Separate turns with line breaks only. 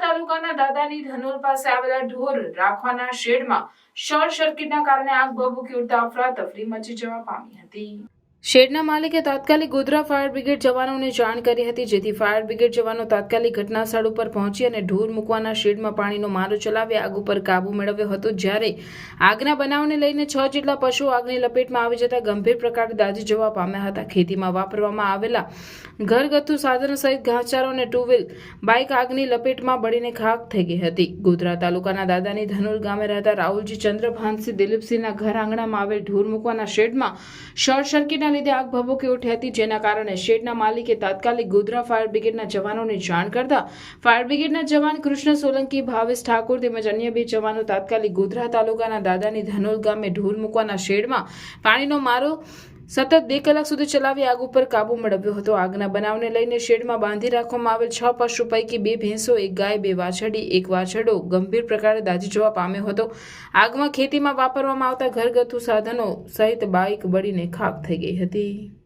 તાલુકાના દાદાની ધનોર પાસે આવેલા ઢોર રાખવાના શેડમાં શોર્ટ સર્કિટના કારણે આગ ભભૂકી ઉડતા અફરાતફરી મચી જવા પામી હતી. શેડના માલિકે તાત્કાલિક ગોધરા ફાયર બ્રિગેડ જવાનોને જાણ કરી હતી, જેથી ફાયર બ્રિગેડ જવાનો તાત્કાલિક ઘટનાસ્થળ ઉપર પહોંચી અને ઢોર મૂકવાના શેડમાં પાણીનો મારો ચલાવી આગ ઉપર કાબુ મેળવ્યો હતો. જ્યારે આગના બનાવને લઈને છ જેટલા પશુઓ આગની લપેટમાં આવી જતા ગંભીર પ્રકારે દાજી જવા પામ્યા હતા. ખેતીમાં વાપરવામાં આવેલા ઘરગથ્થુ સાધનો સહિત ઘાસચારો અને ટુ વ્હીલ બાઇક આગની લપેટમાં બળીને ખાક થઈ ગઈ હતી. ગોધરા તાલુકાના દાદાની ધનુર ગામે રહેતા રાહુલજી ચંદ્રભાનસિંહ દિલીપસિંહના ઘર આંગણામાં આવેલ ઢોર મૂકવાના શેડમાં શોર્ટ સર્કિટના લીધે આગ ભભૂકી ઉઠી હતી, જેના કારણે શેડના માલિકે તાત્કાલિક ગોધરા ફાયર બ્રિગેડના જવાનોને જાણ કરતા ફાયર બ્રિગેડના જવાન કૃષ્ણ સોલંકી, ભાવેશ ઠાકોર તેમજ અન્ય બે જવાનો તાત્કાલિક ગોધરા તાલુકાના દાદાની ધનોલ ગામે ઢોર મૂકવાના શેડમાં પાણીનો મારો સતત બે કલાક સુધી ચલાવી આગ ઉપર કાબુ મેળવ્યો હતો. આગના બનાવને લઈને શેડમાં બાંધી રાખવામાં આવેલ છ પશુ પૈકી બે ભેંસો, એક ગાય, બે વાછરડી, એક વાછરડો ગંભીર પ્રકારે દાઝી જવા પામ્યો હતો. આગમાં ખેતીમાં વાપરવામાં આવતા ઘરગથ્થુ સાધનો સહિત બાઇક બળીને ખાક થઈ ગઈ હતી.